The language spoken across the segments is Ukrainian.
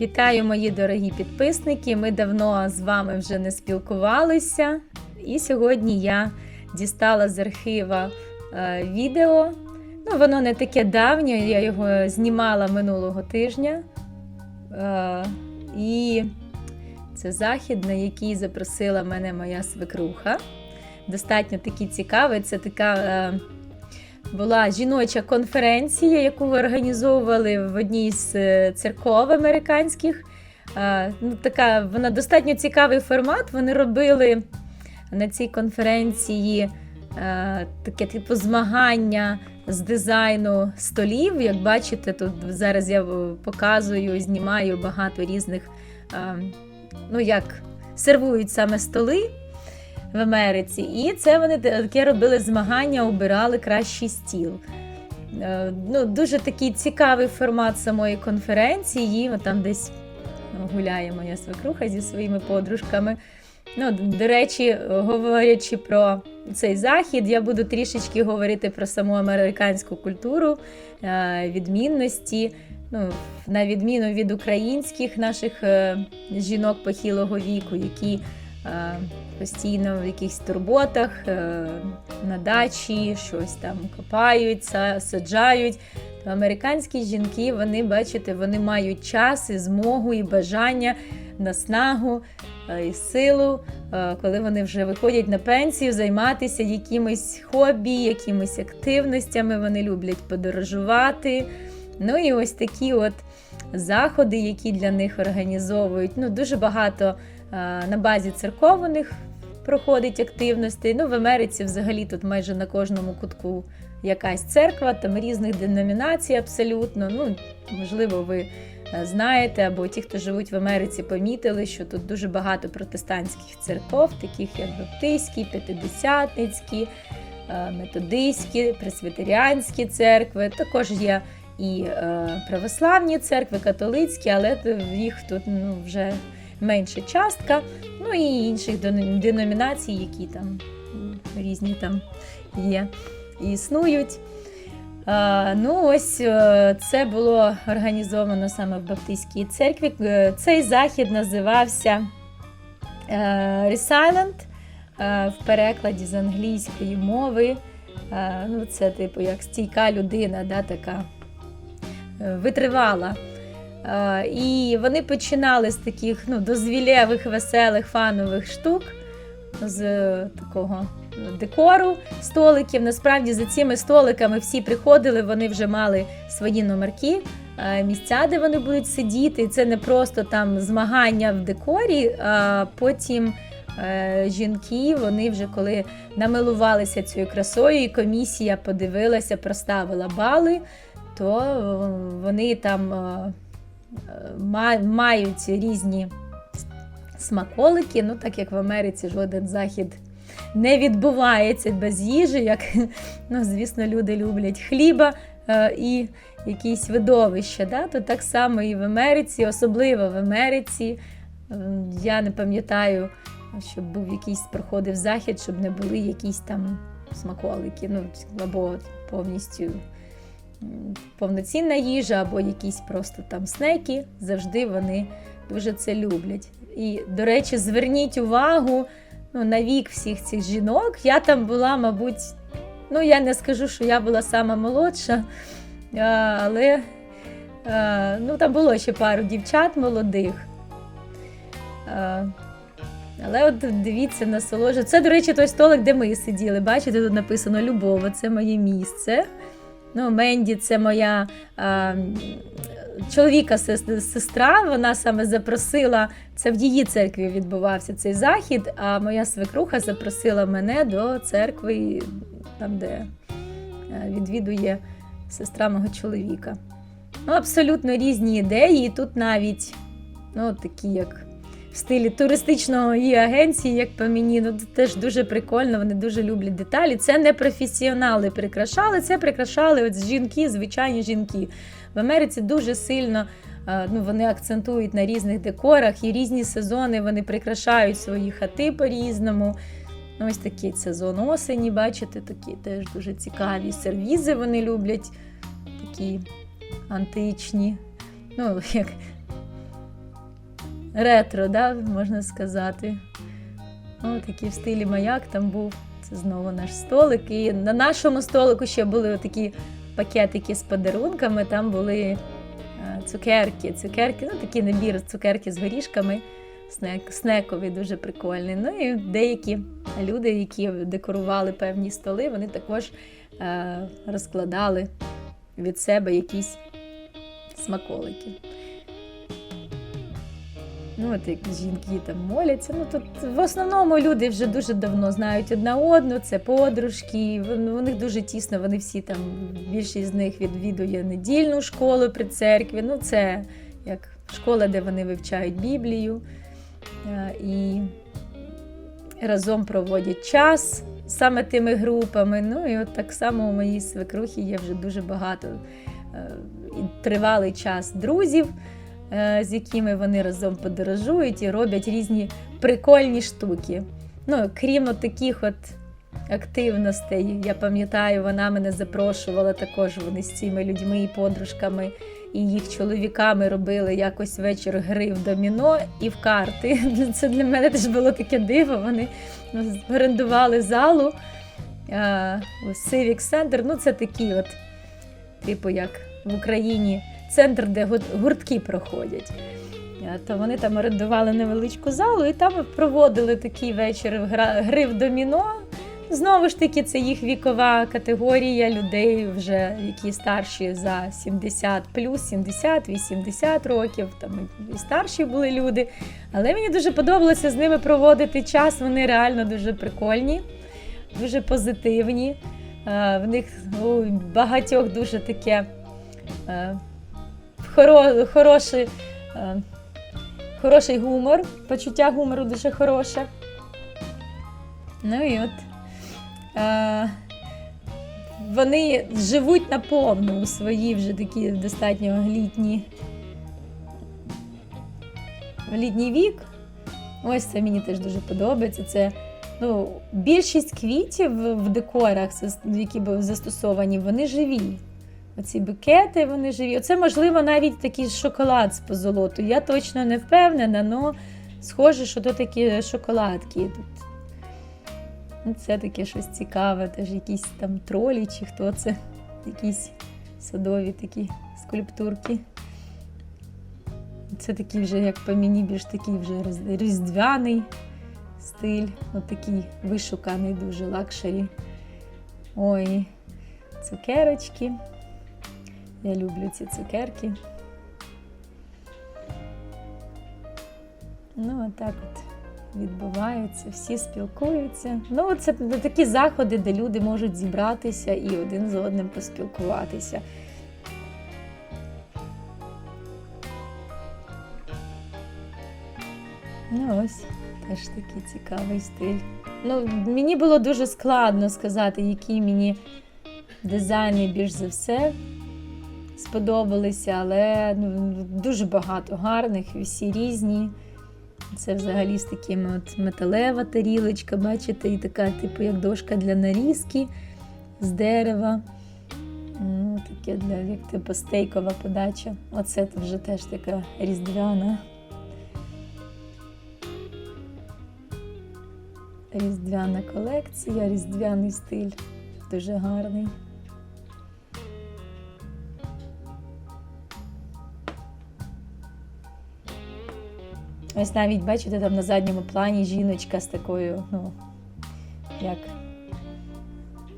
Вітаю, мої дорогі підписники. Ми давно з вами вже не спілкувалися. І сьогодні я дістала з архіва е, відео. Ну, воно не таке давнє, я його знімала минулого тижня. Е, і це захід, на який запросила мене моя свекруха. Достатньо такий цікавий. Це така. Е, була жіноча конференція, яку ви організовували в одній з е, церков американських. Е, Ну, така, Вона достатньо цікавий формат. Вони робили на цій конференції е, таке типу змагання з дизайну столів. Як бачите, тут зараз я показую, знімаю багато різних, е, ну як сервують саме столи в Америці. І це вони таке робили змагання, обирали кращий стіл. Е, Ну, Дуже такий цікавий формат самої конференції. От Там десь гуляє моя свекруха зі своїми подружками. Ну, До речі, говорячи про цей захід, я буду трішечки говорити про саму американську культуру, е, відмінності. Ну, На відміну від українських наших е, жінок похилого віку, які постійно в якихось турботах, на дачі, щось там копають, саджають. Американські жінки, вони, бачите, вони мають час і змогу, і бажання, наснагу і силу, коли вони вже виходять на пенсію, займатися якимось хобі, якимись активностями. Вони люблять подорожувати. Ну і ось такі от заходи, які для них організовують. Ну, Дуже багато на базі церковних проходить активності. Ну, В Америці взагалі тут майже на кожному кутку якась церква, там різних деномінацій абсолютно. Ну, Можливо, ви знаєте, або ті, хто живуть в Америці, помітили, що тут дуже багато протестантських церков, таких як Баптистські, П'ятидесятницькі, методистські, пресвітеріанські церкви. Також є і православні церкви, католицькі, але їх тут ну, вже менша частка, ну і інших деномінацій, які там різні там є і існують. Ну, ось е, це було організовано саме в Баптистській церкві. Е, цей захід називався е, Resilient в перекладі з англійської мови. Ну, Це, типу, як стійка людина, да, така витривала. І вони починали з таких ну, дозвілєвих, веселих, фанових штук, з такого декору столиків. Насправді за цими столиками всі приходили, вони вже мали свої номерки, місця, де вони будуть сидіти. Це не просто там змагання в декорі, а потім. Е, жінки, вони вже коли намилувалися цією красою, і комісія подивилася, проставила бали, то вони там мають різні смаколики, ну так як в Америці жоден захід не відбувається без їжі, як, ну, звісно, люди люблять хліба е, і якісь видовища. Да? То так само і в Америці, особливо в Америці. Я не пам'ятаю, щоб був якийсь проходив захід, щоб не були якісь там смаколики, ну або повністю повноцінна їжа, або якісь просто там снеки, завжди вони дуже це люблять. І, до речі, зверніть увагу ну, на вік всіх цих жінок. Я там була, мабуть, ну я не скажу, що я була сама молодша, але ну, там було ще пару дівчат молодих. Але от дивіться, насолоджу. Це, до речі, той столик, де ми сиділи. Бачите, тут написано Любов, це моє місце. Ну, Менді це моя а, чоловіка сестра. Вона саме запросила це в її церкві відбувався цей захід. А моя свекруха запросила мене до церкви, там, де е, відвідує сестра мого чоловіка. Ну, Абсолютно різні ідеї. І тут навіть ну, такі, як в стилі туристичної агенції, як по мені, ну теж дуже прикольно, вони дуже люблять деталі. Це не професіонали прикрашали, це прикрашали от жінки, звичайні жінки. В Америці дуже сильно ну, вони акцентують на різних декорах і різні сезони вони прикрашають свої хати по-різному. Ну, Ось такий сезон осені, бачите, такі теж дуже цікаві. Сервізи вони люблять, такі античні. Ну, як ретро, да, можна сказати. О, такий в стилі маяк там був. Це знову наш столик. І на нашому столику ще були такі пакетики з подарунками, там були е, цукерки. Цукерки, ну такий набір цукерки з горішками. Снек, снековий, дуже прикольний. Ну і деякі люди, які декорували певні столи, вони також е, розкладали від себе якісь смаколики. Ну, от як жінки там моляться. Ну тут в основному люди вже дуже давно знають одна одну, це подружки. вон- У них дуже тісно, вони всі там, більшість з них відвідує недільну школу при церкві. Ну, це як школа, де вони вивчають Біблію е, і разом проводять час саме тими групами. Ну і от так само у моїй свекрухі є вже дуже багато е, і тривалий час друзів з якими вони разом подорожують і роблять різні прикольні штуки. Ну, крім от таких от активностей, я пам'ятаю, вона мене запрошувала також. Вони з цими людьми і подружками, і їх чоловіками робили якось вечір гри в доміно і в карти. Це для мене теж було таке диво. Вони орендували залу. е, Civic Center, ну це такі от, типу, як в Україні центр, де гуртки проходять. То вони там орендували невеличку залу і там проводили такий вечір гри в доміно. Знову ж таки, це їх вікова категорія людей, вже які старші за 70 плюс 70-80 років. Там і старші були люди. Але мені дуже подобалося з ними проводити час. Вони реально дуже прикольні, дуже позитивні. В них у багатьох дуже таке е, хоро, хороший, е, хороший гумор, почуття гумору дуже хороше. Ну і от е, вони живуть наповну свої вже такі достатньо літні, літній вік. Ось це мені теж дуже подобається. Це ну, більшість квітів в декорах, які були застосовані, вони живі. Оці букети, вони живі. Оце, можливо, навіть такий шоколад з позолоту. Я точно не впевнена, але схоже, що то такі шоколадки тут. Ну, Це таке щось цікаве, теж якісь там тролі чи хто це, якісь садові такі скульптурки. Це такий вже, як по мені, більш такий вже різдвяний стиль, от такий вишуканий, дуже лакшері. Ой, цукерочки. Я люблю ці цукерки. Ну, отак от відбувається, всі спілкуються. Ну, це такі заходи, де люди можуть зібратися і один з одним поспілкуватися. Ну, ось теж такий цікавий стиль. Ну, мені було дуже складно сказати, які мені дизайни більш за все сподобалися, але ну, дуже багато гарних, всі різні. Це взагалі з такими от металева тарілочка, бачите, і така, типу, як дошка для нарізки з дерева. Ну, таке для як типу стейкова подача. Оце вже теж така різдвяна. Різдвяна колекція, різдвяний стиль. Дуже гарний. Ось навіть бачите, там на задньому плані жіночка з такою, ну, як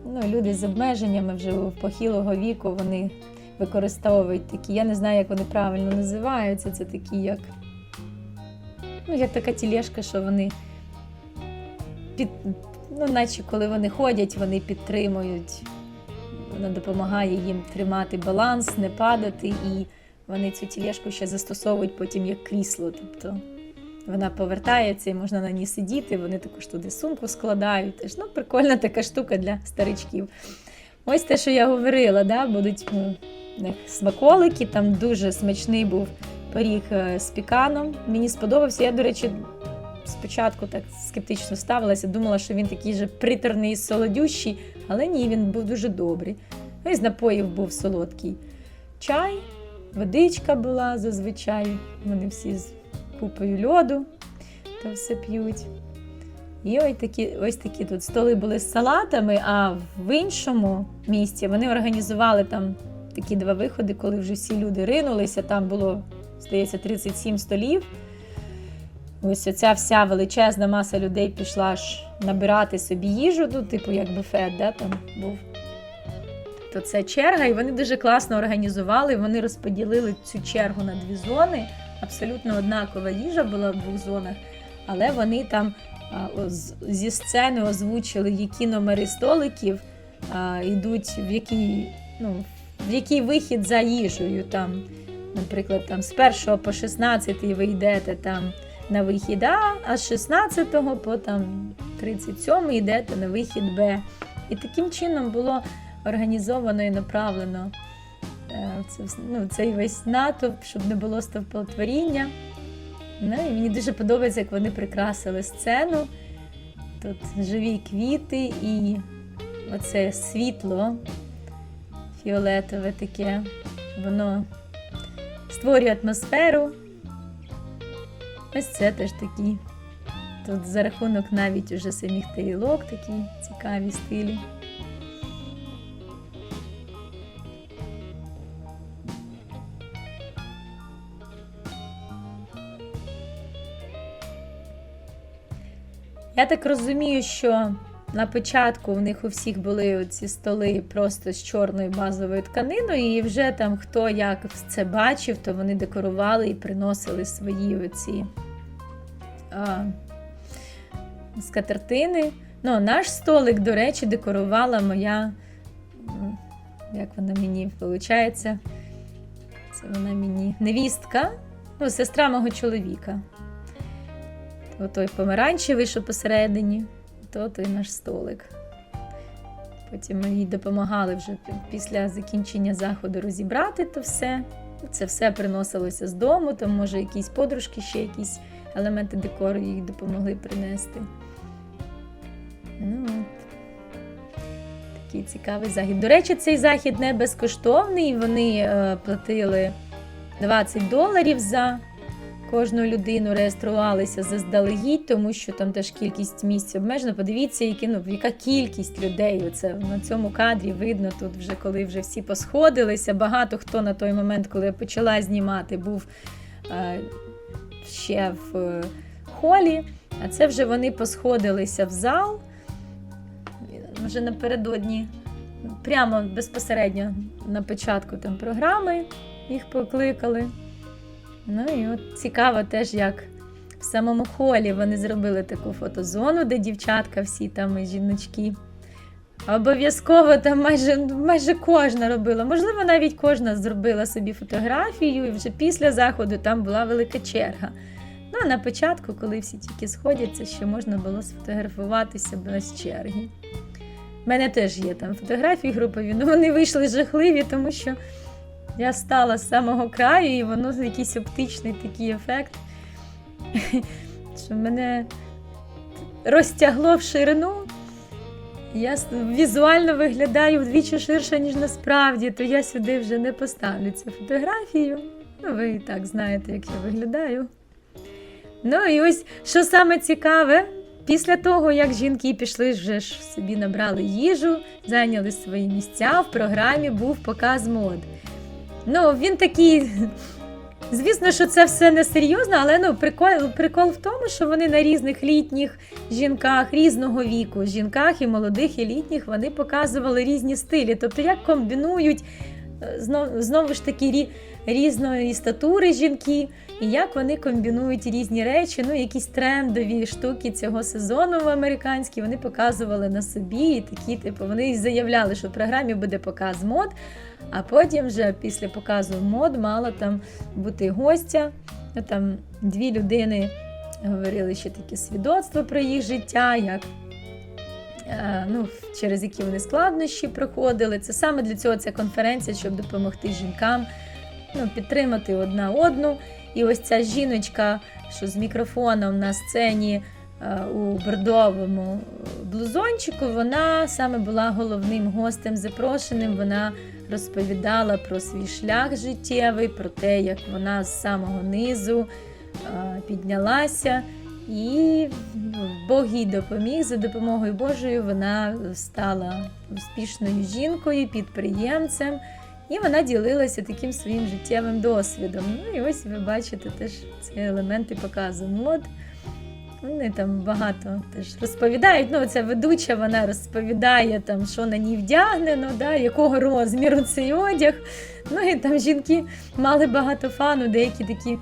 ну, люди з обмеженнями вже похилого віку вони використовують такі. Я не знаю, як вони правильно називаються. Це такі, як, ну, як така тілешка, що вони під, ну, наче коли вони ходять, вони підтримують. Вона допомагає їм тримати баланс, не падати, і вони цю тілешку ще застосовують потім як крісло. Тобто вона повертається і можна на ній сидіти. Вони також туди сумку складають. Теж, ну, прикольна така штука для старичків. Ось те, що я говорила, да, будуть ну, них смаколики. Там дуже смачний був пиріг е, з піканом. Мені сподобався. Я, до речі, спочатку так скептично ставилася, думала, що він такий же приторний і солодющий, але ні, він був дуже добрий. Ну і з напоїв був солодкий чай, водичка була зазвичай. Вони всі купою льоду, то все п'ють. І ось такі, ось такі тут столи були з салатами, а в іншому місці вони організували там такі два виходи, коли вже всі люди ринулися. Там було, здається, 37 столів. Ось оця вся величезна маса людей пішла ж набирати собі їжу, ну, типу, як буфет, да, там був. То це черга, і вони дуже класно організували. Вони розподілили цю чергу на дві зони. Абсолютно однакова їжа була в двох зонах, але вони там зі сцени озвучили, які номери столиків йдуть, в який, ну, в який вихід за їжею. Там, наприклад, там з 1 по 16 ви йдете там на вихід А, а з 16 по там 37 йдете на вихід Б. І таким чином було організовано і направлено це, вс- ну, цей весь натовп, щоб не було стовпотворіння. Ну, і мені дуже подобається, як вони прикрасили сцену. Тут живі квіти і оце світло фіолетове таке. Воно створює атмосферу. Ось це теж такі. Тут за рахунок навіть уже самих тарілок такі цікаві стилі. Я так розумію, що на початку в них у всіх були ці столи просто з чорною базовою тканиною, і вже там хто як це бачив, то вони декорували і приносили свої оці а, скатертини. Ну, наш столик, до речі, декорувала моя. Як вона мені виходить? Це вона мені невістка, ну, сестра мого чоловіка. Отой помаранчевий, що посередині, то той наш столик. Потім ми їй допомагали вже після закінчення заходу розібрати то все. Це все приносилося з дому, там, може, якісь подружки, ще якісь елементи декору їй допомогли принести. Ну. Такий цікавий захід. До речі, цей захід не безкоштовний. Вони е, платили 20 доларів за кожну людину, реєструвалися заздалегідь, тому що там теж кількість місць обмежена. Подивіться, які, ну, яка кількість людей. Оце на цьому кадрі видно тут, вже коли вже всі посходилися. Багато хто на той момент, коли я почала знімати, був е, ще в е, холі. А це вже вони посходилися в зал. Вже напередодні, прямо безпосередньо на початку там програми їх покликали. Ну і от цікаво теж, як в самому холі вони зробили таку фотозону, де дівчатка всі там і жіночки. Обов'язково там майже, майже кожна робила. Можливо, навіть кожна зробила собі фотографію, і вже після заходу там була велика черга. Ну, а на початку, коли всі тільки сходяться, ще можна було сфотографуватися без черги. У мене теж є там фотографії групові, але вони вийшли жахливі, тому що я стала з самого краю, і воно якийсь оптичний такий ефект, що мене розтягло в ширину. Я візуально виглядаю вдвічі ширше, ніж насправді, то я сюди вже не поставлю цю фотографію. Ну, ви і так знаєте, як я виглядаю. Ну і ось що саме цікаве, після того, як жінки пішли вже ж собі набрали їжу, зайняли свої місця, в програмі був показ мод. Ну, він такий. Звісно, що це все не серйозно, але ну, прикол, прикол в тому, що вони на різних літніх жінках різного віку, жінках і молодих, і літніх, вони показували різні стилі. Тобто, як комбінують знов, знову ж таки рі, різної статури жінки, і як вони комбінують різні речі, ну, якісь трендові штуки цього сезону в американській, вони показували на собі і такі, типу, вони заявляли, що в програмі буде показ мод. А потім вже після показу мод мала там бути гостя. Там дві людини говорили ще такі свідоцтва про їх життя, як, ну, через які вони складнощі проходили. Це саме для цього ця конференція, щоб допомогти жінкам ну, підтримати одна одну. І ось ця жіночка, що з мікрофоном на сцені е, у бордовому блузончику, вона саме була головним гостем запрошеним. Вона розповідала про свій шлях життєвий, про те, як вона з самого низу е, піднялася, і Бог їй допоміг. За допомогою Божою вона стала успішною жінкою, підприємцем. І вона ділилася таким своїм життєвим досвідом. Ну і ось ви бачите теж ці елементи показу мод. Вони там багато теж розповідають. Ну, ця ведуча вона розповідає, там, що на ній вдягнено, да, якого розміру цей одяг. Ну і там жінки мали багато фану, деякі такі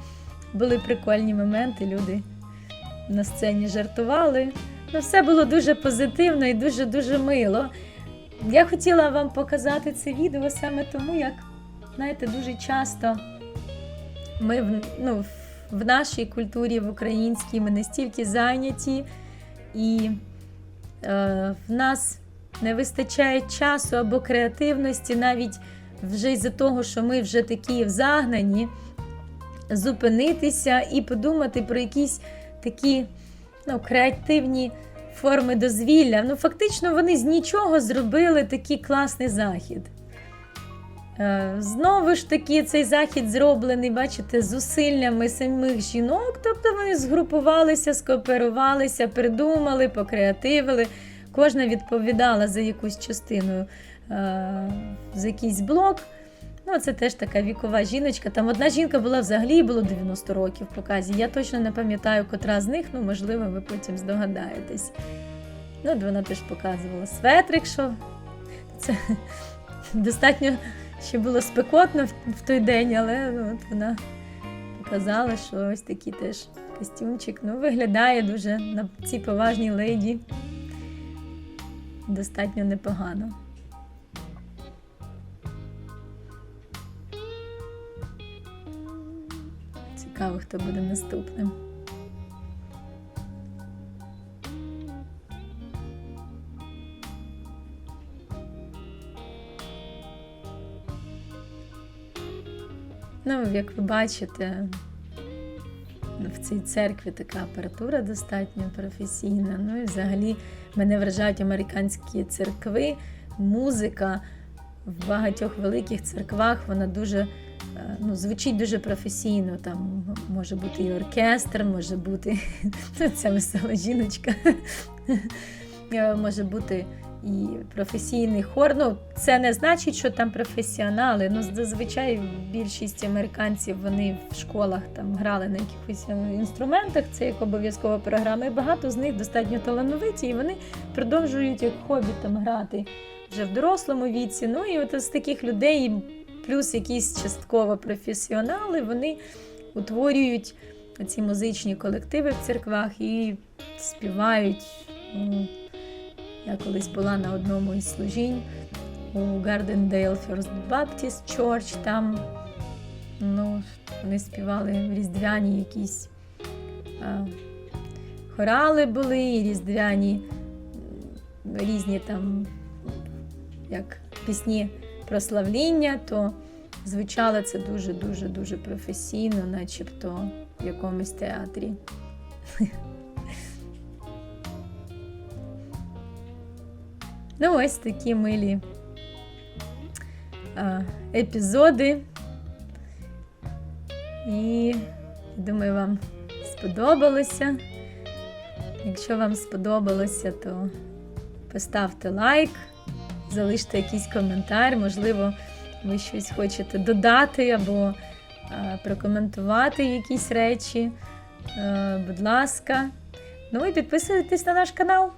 були прикольні моменти. Люди на сцені жартували. Ну, все було дуже позитивно і дуже-дуже мило. Я хотіла вам показати це відео саме тому, як, знаєте, дуже часто ми в, ну, в нашій культурі, в українській, ми настільки зайняті, і е, в нас не вистачає часу або креативності, навіть вже із-за того, що ми вже такі загнані, зупинитися і подумати про якісь такі ну, креативні форми дозвілля. Ну, фактично, вони з нічого зробили такий класний захід. Е, Знову ж таки, цей захід зроблений, бачите, зусиллями самих жінок. Тобто вони згрупувалися, скооперувалися, придумали, покреативили. Кожна відповідала за якусь частину, е, за якийсь блок. Ну, це теж така вікова жіночка. Там одна жінка була взагалі було 90 років в показі. Я точно не пам'ятаю, котра з них, ну, можливо, ви потім здогадаєтесь. Ну, вона теж показувала светрик, що це достатньо ще було спекотно в, в той день, але ну, от вона показала, що ось такий теж костюмчик. Ну, виглядає дуже на цій поважній леді достатньо непогано. Цікаво, хто буде наступним. Ну, як ви бачите, в цій церкві така апаратура достатньо професійна. Ну і взагалі мене вражають американські церкви, музика в багатьох великих церквах вона дуже ну, звучить дуже професійно. Там може бути і оркестр, може бути ця весела жіночка, Е, може бути і професійний хор. Ну, це не значить, що там професіонали. Ну, зазвичай більшість американців вони в школах там грали на якихось е, інструментах. Це як обов'язкова програма. І багато з них достатньо талановиті, і вони продовжують як хобі там грати вже в дорослому віці. Ну і от з таких людей, плюс якісь частково професіонали, вони утворюють ці музичні колективи в церквах і співають. Ну, Я колись була на одному із служінь у Gardendale First Baptist Church. Там ну, вони співали різдвяні якісь а, хорали були, і різдвяні різні там як пісні прославління, то звучало це дуже-дуже дуже професійно, начебто в якомусь театрі. Ну, ось такі милі епізоди. І думаю, вам сподобалося. Якщо вам сподобалося, то поставте лайк, залиште якийсь коментар, можливо, ви щось хочете додати або а, прокоментувати якісь речі. Е, будь ласка. Ну і підписуйтесь на наш канал.